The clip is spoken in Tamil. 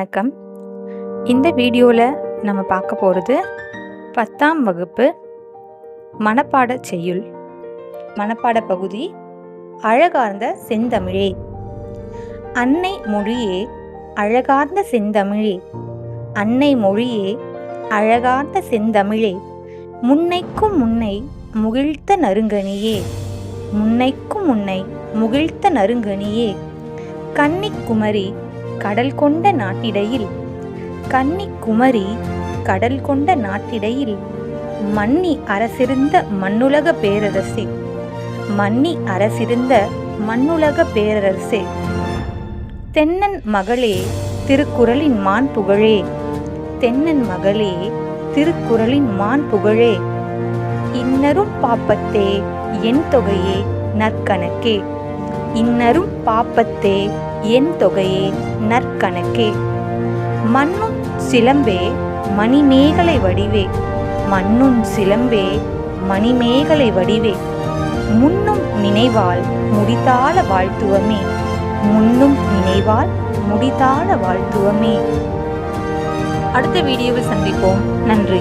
வணக்கம். இந்த வீடியோவில் நம்ம பார்க்க போகிறது பத்தாம் வகுப்பு மனப்பாட செய்யுள். மனப்பாட பகுதி அழகார்ந்த செந்தமிழே. அன்னை மொழியே அழகார்ந்த செந்தமிழே. அன்னை மொழியே அழகார்ந்த செந்தமிழே. முன்னைக்கும் முன்னை முகிழ்த்த நறுங்கணியே. முன்னைக்கும் முன்னை முகிழ்த்த நறுங்கணியே. கன்னிக்குமரி கடல் கொண்ட நாட்டிடையில். கன்னிக்குமரி கடல் கொண்ட நாட்டிடையில். மன்னி அரசிருந்த மண்ணுலக பேரரசே. மன்னி அரசிருந்த மண்ணுலக பேரரசே. தென்னன் மகளே திருக்குறளின் மான் புகழே. தென்னன் மகளே திருக்குறளின் மான் புகழே. இன்னரும் பாப்பத்தே என் தொகையே நற்கணக்கே. இன்னரும் பாப்பத்தே என் தொகையே நற்கணக்கே. மண்ணும் சிலம்பே மணிமேகலை வடிவே. மண்ணும் சிலம்பே மணிமேகலை வடிவே. முன்னும் நினைவால் முடித்தால வாழ்த்துவமே. முன்னும் நினைவால் முடித்தால வாழ்த்துவமே. அடுத்த வீடியோவில் சந்திப்போம். நன்றி.